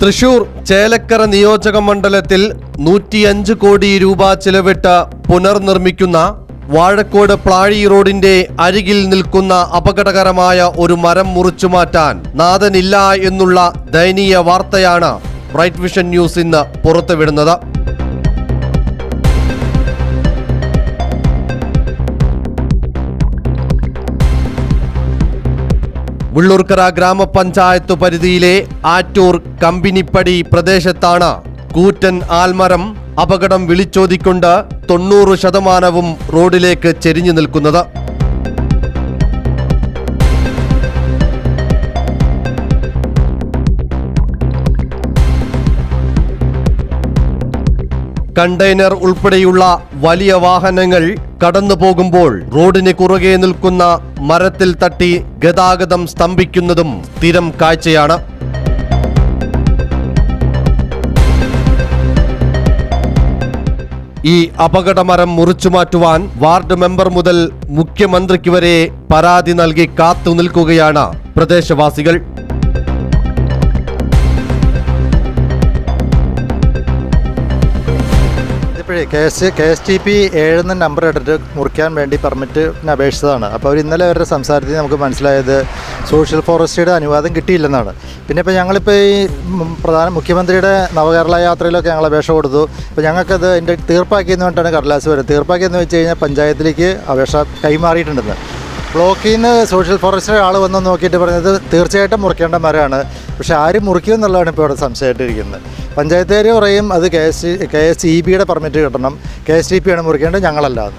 തൃശൂർ ചേലക്കര നിയോജക മണ്ഡലത്തിൽ നൂറ്റിയഞ്ച് കോടി രൂപ ചിലവിട്ട് പുനർനിർമ്മിക്കുന്ന വാഴക്കോട് പ്ലാഴി റോഡിന്റെ അരികിൽ നിൽക്കുന്ന അപകടകരമായ ഒരു മരം മുറിച്ചു മാറ്റാൻ നാഥനില്ല എന്നുള്ള ദയനീയ വാർത്തയാണ് ബ്രൈറ്റ് വിഷൻ ന്യൂസ് ഇന്ന് പുറത്തുവിടുന്നത്. മുള്ളൂർക്കര ഗ്രാമപഞ്ചായത്ത് പരിധിയിലെ ആറ്റൂർ കമ്പിനിപ്പടി പ്രദേശത്താണ് കൂറ്റൻ ആൽമരം അപകടം വിളിച്ചോതിക്കൊണ്ട് തൊണ്ണൂറ് ശതമാനവും റോഡിലേക്ക് ചെരിഞ്ഞു നിൽക്കുന്നത്. കണ്ടെയ്നർ ഉൾപ്പെടെയുള്ള വലിയ വാഹനങ്ങൾ കടന്നു പോകുമ്പോൾ റോഡിന് കുറുകെ നിൽക്കുന്ന മരത്തിൽ തട്ടി ഗതാഗതം സ്തംഭിക്കുന്നതും സ്ഥിരം കാഴ്ചയാണ്. ഈ അപകടമരം മുറിച്ചു മാറ്റുവാൻ വാർഡ് മെമ്പർ മുതൽ മുഖ്യമന്ത്രിക്ക് വരെ പരാതി നൽകി കാത്തു നിൽക്കുകയാണ് പ്രദേശവാസികൾ. ഇപ്പോഴേ K S K S T P ഏഴെന്ന number ഇട്ടിട്ട് മുറിക്കാൻ വേണ്ടി പെർമിറ്റിന് അപേക്ഷിച്ചതാണ്. അപ്പോൾ അവർ ഇന്നലെ അവരുടെ സംസാരത്തിൽ നമുക്ക് മനസ്സിലായത് സോഷ്യൽ ഫോറസ്റ്റിയുടെ അനുവാദം കിട്ടിയില്ലെന്നാണ്. പിന്നെ ഇപ്പോൾ ഞങ്ങളിപ്പോൾ ഈ പ്രധാന മുഖ്യമന്ത്രിയുടെ നവകേരള യാത്രയിലൊക്കെ ഞങ്ങൾ അപേക്ഷ കൊടുത്തു. അപ്പോൾ ഞങ്ങൾക്കത് അതിന്റെ തീർപ്പാക്കിയെന്ന് പറഞ്ഞിട്ടാണ് കടലാസ് വരുന്നത്. തീർപ്പാക്കിയെന്ന് വെച്ച് കഴിഞ്ഞാൽ പഞ്ചായത്തിലേക്ക് അപേക്ഷ കൈമാറിയിട്ടുണ്ടെന്ന്. ബ്ലോക്കിൽ നിന്ന് സോഷ്യൽ ഫോറസ്റ്റിലെ ആൾ വന്ന് നോക്കിയിട്ട് പറഞ്ഞത് തീർച്ചയായിട്ടും മുറിക്കേണ്ട മരമാണ്. പക്ഷെ ആര് മുറിക്കും എന്നുള്ളതാണ് ഇപ്പോൾ ഇവിടെ സംശയമായിട്ടിരിക്കുന്നത്. പഞ്ചായത്തുകാർ പറയും അത് K S K S E ബിയുടെ പെർമിറ്റ് കിട്ടണം. കെ എസ് ടി പി ആണ് മുറിക്കേണ്ടത് ഞങ്ങളല്ലാതെ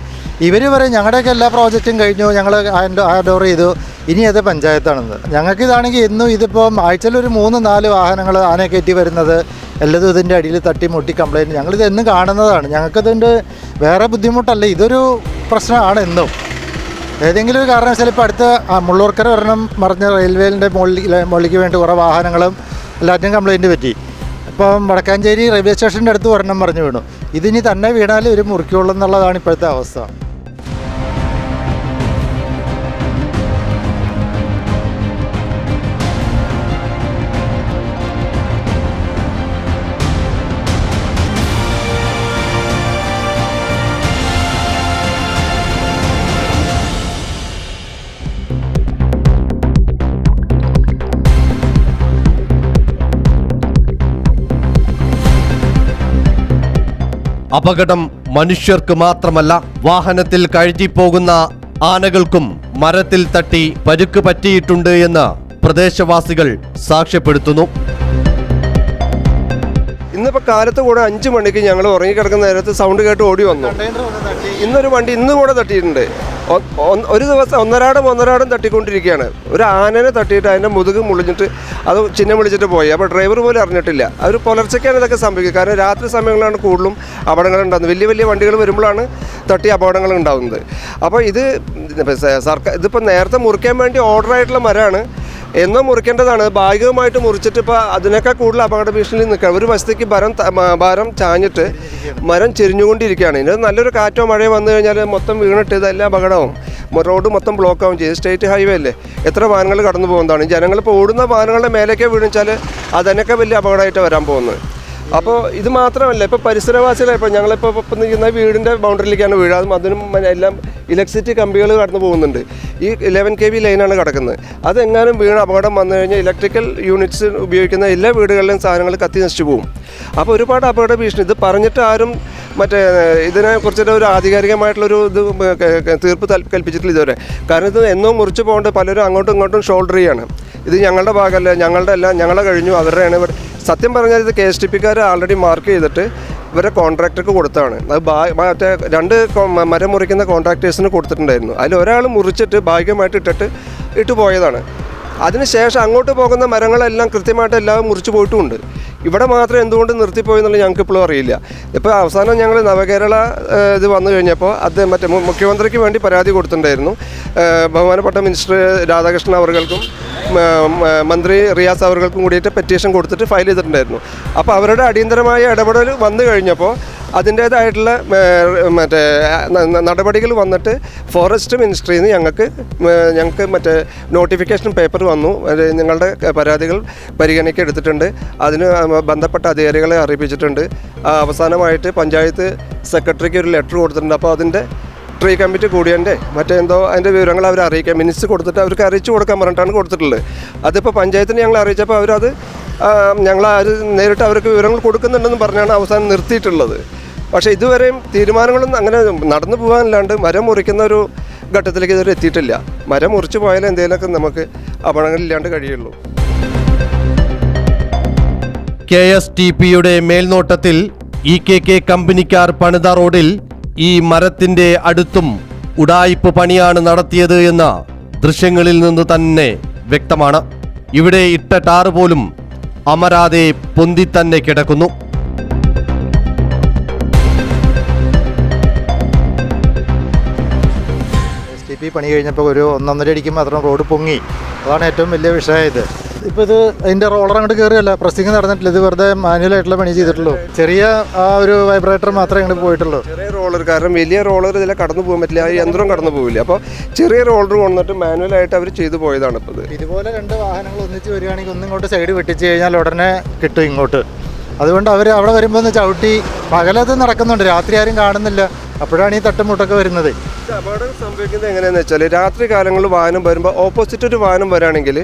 ഇവർ പറയും ഞങ്ങളുടെയൊക്കെ എല്ലാ പ്രോജക്റ്റും കഴിഞ്ഞു ഞങ്ങൾ ഹാൻഡ് ഓവർ ചെയ്തു. ഇനി അത് പഞ്ചായത്താണെന്ന്. ഞങ്ങൾക്ക് ഇതാണെങ്കിൽ ഇന്നും ഇതിപ്പം ആഴ്ചയിൽ ഒരു മൂന്ന് നാല് വാഹനങ്ങൾ ആന കയറ്റി വരുന്നത് എല്ലതും ഇതിന്റെ അടിയിൽ തട്ടി മുട്ടി കംപ്ലയിന്റ് ഞങ്ങളിത് എന്നും കാണുന്നതാണ്. ഞങ്ങൾക്കതിന്റെ വേറെ ബുദ്ധിമുട്ടല്ല. ഇതൊരു പ്രശ്നമാണ് എന്നും. ഏതെങ്കിലും ഒരു കാരണവശാൽ ഇപ്പോൾ അടുത്ത മുള്ളൂർക്കര ഒരെണ്ണം മറിഞ്ഞ റെയിൽവേന്റെ മുകളിൽ മുകളിലേക്ക് വേണ്ടി കുറേ വാഹനങ്ങളും എല്ലാറ്റിനും കംപ്ലൈന്റ് പറ്റി. ഇപ്പം വടക്കാഞ്ചേരി റെയിൽവേ സ്റ്റേഷന്റെ അടുത്ത് ഒരെണ്ണം മറിഞ്ഞു വീണു. ഇതിനി തന്നെ വീണാൽ ഒരു മുറിക്കുള്ളൂ എന്നുള്ളതാണ് ഇപ്പോഴത്തെ അവസ്ഥ. അപകടം മനുഷ്യർക്ക് മാത്രമല്ല വാഹനത്തിൽ കഴുകിപ്പോകുന്ന ആനകൾക്കും മരത്തിൽ തട്ടി പരുക്ക് പറ്റിയിട്ടുണ്ട് എന്ന് പ്രദേശവാസികൾ സാക്ഷ്യപ്പെടുത്തുന്നു. ഇന്നിപ്പോൾ കാലത്ത് കൂടെ അഞ്ച് മണിക്ക് ഞങ്ങൾ ഉറങ്ങിക്കിടക്കുന്ന നേരത്ത് സൗണ്ട് കേട്ട് ഓടി വന്നു. ഇന്നൊരു വണ്ടി ഇന്നും കൂടെ തട്ടിയിട്ടുണ്ട്. ഒരു ദിവസം ഒന്നരാടം ഒന്നരാടം തട്ടിക്കൊണ്ടിരിക്കുകയാണ്. ഒരു ആനനെ തട്ടിയിട്ട് അതിന്റെ മുതുക് മുളിഞ്ഞിട്ട് അത് ചിഹ്നം വിളിച്ചിട്ട് പോയി. അപ്പോൾ ഡ്രൈവർ പോലും അറിഞ്ഞിട്ടില്ല. അവർ പുലർച്ചയ്ക്കാണ് ഇതൊക്കെ സംഭവിക്കുക. കാരണം രാത്രി സമയങ്ങളിലാണ് കൂടുതലും അപകടങ്ങൾ ഉണ്ടാകുന്നത്. വലിയ വലിയ വണ്ടികൾ വരുമ്പോഴാണ് തട്ടി അപകടങ്ങൾ ഉണ്ടാകുന്നത്. അപ്പോൾ ഇത് സർക്കാർ ഇതിപ്പോൾ നേരത്തെ മുറിക്കാൻ വേണ്ടി ഓർഡർ ആയിട്ടുള്ള മരമാണ്. എന്നോ മുറിക്കേണ്ടതാണ്. ഭാഗികമായിട്ട് മുറിച്ചിട്ട് ഇപ്പോൾ അതിനേക്കാൾ കൂടുതൽ അപകട ഭീഷണിയിൽ നിൽക്കുക ഒരു വശത്തേക്ക് ഭരം ഭാരം ചാഞ്ഞിട്ട് മരം ചെരിഞ്ഞുകൊണ്ടിരിക്കുകയാണ്. ഇതിന് നല്ലൊരു കാറ്റോ മഴയോ വന്നു കഴിഞ്ഞാൽ മൊത്തം വീണിട്ട് ഇതെല്ലാം അപകടമാവും റോഡ് മൊത്തം ബ്ലോക്ക് ആവും ചെയ്യും. സ്റ്റേറ്റ് ഹൈവേ അല്ലേ? എത്ര വാഹനങ്ങൾ കടന്നു പോകുന്നതാണ്. ജനങ്ങളിപ്പോൾ ഓടുന്ന വാഹനങ്ങളുടെ മേലേക്ക് വീണിച്ചാൽ അതിനൊക്കെ വലിയ അപകടമായിട്ട് വരാൻ പോകുന്നത് അപ്പോൾ ഇത് മാത്രമല്ല ഇപ്പോൾ പരിസരവാസികളെ ഇപ്പോൾ ഞങ്ങളിപ്പോൾ ഇപ്പം നിൽക്കുന്ന വീടിന്റെ ബൗണ്ടറിയിലേക്കാണ് വീഴാതും അതും അതിനും എല്ലാം ഇലക്ട്രിസിറ്റി കമ്പികൾ കടന്നു പോകുന്നുണ്ട്. ഈ ഇലവൻ കെ വി ലൈനാണ് കിടക്കുന്നത്. അതെങ്ങാനും വീണ് അപകടം വന്നു കഴിഞ്ഞാൽ ഇലക്ട്രിക്കൽ യൂണിറ്റ്സ് ഉപയോഗിക്കുന്ന എല്ലാ വീടുകളിലും സാധനങ്ങൾ കത്തി നശിച്ചു പോകും. അപ്പോൾ ഒരുപാട് അപകട ഭീഷണി. ഇത് പറഞ്ഞിട്ട് ആരും മറ്റേ ഇതിനെ കുറിച്ചിട്ട് ഒരു ആധികാരികമായിട്ടുള്ളൊരു ഇത് തീർപ്പ് കൽപ്പിച്ചിട്ടില്ല ഇതുവരെ. കാരണം ഇത് എന്നും മുറിച്ച് പോകേണ്ട പലരും അങ്ങോട്ടും ഇങ്ങോട്ടും ഷോൾഡർ ചെയ്യാണ്. ഇത് ഞങ്ങളുടെ ഭാഗമല്ല ഞങ്ങളുടെ അല്ല ഞങ്ങളെ കഴിഞ്ഞു അവരുടെയാണ് സത്യം പറഞ്ഞാൽ ഇത് കെ എസ് ടി പിക്കാർ ആൾറെഡി മാർക്ക് ചെയ്തിട്ട് ഇവരെ കോൺട്രാക്ടർക്ക് കൊടുത്താണ് അത് മറ്റേ രണ്ട് മരം മുറിക്കുന്ന കോൺട്രാക്ടേഴ്സിന് കൊടുത്തിട്ടുണ്ടായിരുന്നു. അതിൽ ഒരാൾ മുറിച്ചിട്ട് ഭാഗ്യമായിട്ട് ഇട്ടിട്ട് ഇട്ട് പോയതാണ്. അതിനുശേഷം അങ്ങോട്ട് പോകുന്ന മരങ്ങളെല്ലാം കൃത്യമായിട്ട് എല്ലാം മുറിച്ചു പോയിട്ടുമുണ്ട്. ഇവിടെ മാത്രം എന്തുകൊണ്ട് നിർത്തിപ്പോയെന്നുള്ളത് ഞങ്ങൾക്ക് ഇപ്പോഴും അറിയില്ല. ഇപ്പോൾ അവസാനം ഞങ്ങൾ നവകേരള ഇത് വന്നു കഴിഞ്ഞപ്പോൾ അത് മറ്റേ മുഖ്യമന്ത്രിക്ക് വേണ്ടി പരാതി കൊടുത്തിട്ടുണ്ടായിരുന്നു. ബഹുമാനപ്പെട്ട മിനിസ്റ്റർ രാധാകൃഷ്ണൻ മ- മന്ത്രി റിയാസ് അവർക്കും കൂടിയിട്ട് പെറ്റീഷൻ കൊടുത്തിട്ട് ഫയൽ ചെയ്തിട്ടുണ്ടായിരുന്നു. അപ്പോൾ അവരുടെ അടിയന്തരമായ ഇടപെടൽ വന്നു കഴിഞ്ഞപ്പോൾ അതിന്റേതായിട്ടുള്ള മറ്റേ നടപടികൾ വന്നിട്ട് ഫോറസ്റ്റ് മിനിസ്ട്രിയിൽ നിന്ന് ഞങ്ങൾക്ക് ഞങ്ങൾക്ക് മറ്റേ നോട്ടിഫിക്കേഷൻ പേപ്പർ വന്നു. നിങ്ങളുടെ പരാതികൾ പരിഗണിക്ക് എടുത്തിട്ടുണ്ട്. അതിന് ബന്ധപ്പെട്ട അധികാരികളെ അറിയിപ്പിച്ചിട്ടുണ്ട്. അവസാനമായിട്ട് പഞ്ചായത്ത് സെക്രട്ടറിക്ക് ഒരു ലെറ്റർ കൊടുത്തിട്ടുണ്ട്. അപ്പോൾ അതിന്റെ ട്രീ കമ്മിറ്റി കൂടിയതിന്റെ മറ്റെന്തോ അതിന്റെ വിവരങ്ങൾ അവർ അറിയിക്കാം മിനിറ്റ്സ് കൊടുത്തിട്ട് അവർക്ക് അറിയിച്ചു കൊടുക്കാൻ പറഞ്ഞിട്ടാണ് കൊടുത്തിട്ടുള്ളത്. അതിപ്പോൾ പഞ്ചായത്തിന് ഞങ്ങൾ അറിയിച്ചപ്പോൾ അവരത് ഞങ്ങൾ നേരിട്ട് അവർക്ക് വിവരങ്ങൾ കൊടുക്കുന്നുണ്ടെന്ന് പറഞ്ഞാണ് അവസാനം നിർത്തിയിട്ടുള്ളത്. പക്ഷേ ഇതുവരെയും തീരുമാനങ്ങളൊന്നും അങ്ങനെ നടന്നു പോകാനല്ലാണ്ട് മരം മുറിക്കുന്ന ഒരു ഘട്ടത്തിലേക്ക് ഇതുവരെ എത്തിയിട്ടില്ല. മരം മുറിച്ച് പോയാലേ എന്തെങ്കിലുമൊക്കെ നമുക്ക് അപകടങ്ങളില്ലാണ്ട് കഴിയുള്ളൂ. കെ എസ് ടി പിയുടെ മേൽനോട്ടത്തിൽ ഇ കെ കെ കമ്പനിക്കാർ പണിത റോഡിൽ ഈ മരത്തിന്റെ അടുത്തും ഉടായിപ്പ് പണിയാണ് നടത്തിയത് എന്ന ദൃശ്യങ്ങളിൽ നിന്ന് തന്നെ വ്യക്തമാണ്. ഇവിടെ ഇട്ട ടാറ് പോലും അമരാതെ പൊന്തി തന്നെ കിടക്കുന്നു. പി പണി കഴിഞ്ഞപ്പോൾ ഒരു ഒന്നൊന്നര അടിക്ക് മാത്രം റോഡ് പൊങ്ങി. അതാണ് ഏറ്റവും വലിയ വിഷയമായത്. ഇപ്പോൾ ഇത് അതിന്റെ റോളർ അങ്ങോട്ട് കയറിയല്ല പ്രസ്സിങ് നടന്നിട്ടില്ല. ഇത് വെറുതെ മാനുവലായിട്ടുള്ള പണി ചെയ്തിട്ടുള്ളൂ. ചെറിയ ആ ഒരു വൈബ്രേറ്റർ മാത്രമേ അങ്ങോട്ട് പോയിട്ടുള്ളൂ. ചെറിയ റോളർ കാരണം വലിയ റോളർ ഇതിലെ കടന്നു പോകാൻ പറ്റില്ല ആ യന്ത്രം കടന്നു പോകില്ല അപ്പോൾ ചെറിയ റോളർ കൊണ്ടിട്ട് മാനുവലായിട്ട് അവർ ചെയ്തു പോയതാണ് ഇപ്പോൾ ഇത്. ഇതുപോലെ രണ്ട് വാഹനങ്ങൾ ഒന്നിച്ച് വരികയാണെങ്കിൽ ഒന്നും ഇങ്ങോട്ട് സൈഡ് വെട്ടിച്ച് കഴിഞ്ഞാൽ ഉടനെ കിട്ടും ഇങ്ങോട്ട്. അതുകൊണ്ട് അവർ അവിടെ വരുമ്പോൾ ഒന്ന് ചവിട്ടി പകലത് നടക്കുന്നുണ്ട് രാത്രി ആരും കാണുന്നില്ല. അപ്പോഴാണ് ഈ തട്ടുമുട്ടൊക്കെ വരുന്നത്. ഇത് അപകടം സംഭവിക്കുന്നത് എങ്ങനെയാണെന്ന് വെച്ചാൽ രാത്രി കാലങ്ങളിൽ വാഹനം വരുമ്പോൾ ഓപ്പോസിറ്റ് ഒരു വാഹനം വരാണെങ്കിൽ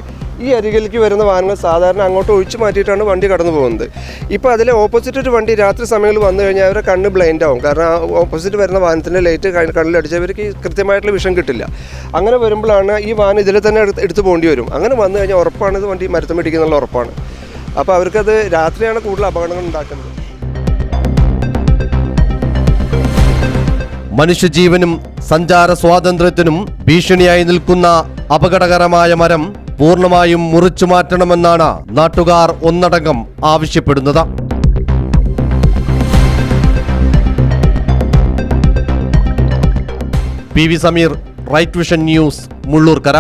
ഈ അരികിലേക്ക് വരുന്ന വാഹനങ്ങൾ സാധാരണ അങ്ങോട്ട് ഒഴിച്ചു മാറ്റിയിട്ടാണ് വണ്ടി കടന്നു പോകുന്നത്. ഇപ്പോൾ അതിലെ ഓപ്പോസിറ്റ് ഒരു വണ്ടി രാത്രി സമയങ്ങളിൽ വന്നു കഴിഞ്ഞാൽ അവരുടെ കണ്ണ് ബ്ലൈൻഡ് ആവും. കാരണം ഓപ്പോസിറ്റ് വരുന്ന വാഹനത്തിന്റെ ലൈറ്റ് കണ്ണിലടിച്ചവർക്ക് ഈ കൃത്യമായിട്ടുള്ള വിഷം കിട്ടില്ല. അങ്ങനെ വരുമ്പോഴാണ് ഈ വാഹനം ഇതിൽ തന്നെ എടുത്ത് എടുത്തു പോകേണ്ടി വരും. അങ്ങനെ വന്നു കഴിഞ്ഞാൽ ഉറപ്പാണ് ഇത് വണ്ടി മരത്തം പിടിക്കുന്നുള്ള ഉറപ്പാണ്. അപ്പോൾ അവർക്കത് രാത്രിയാണ് കൂടുതൽ അപകടങ്ങൾ ഉണ്ടാക്കുന്നത്. മനുഷ്യജീവനും സഞ്ചാര സ്വാതന്ത്ര്യത്തിനും ഭീഷണിയായി നിൽക്കുന്ന അപകടകരമായ മരം പൂർണമായും മുറിച്ചു മാറ്റണമെന്നാണ് നാട്ടുകാർ ഒന്നടങ്കം ആവശ്യപ്പെടുന്നത്. P V Sameer right vision news Mullurkara.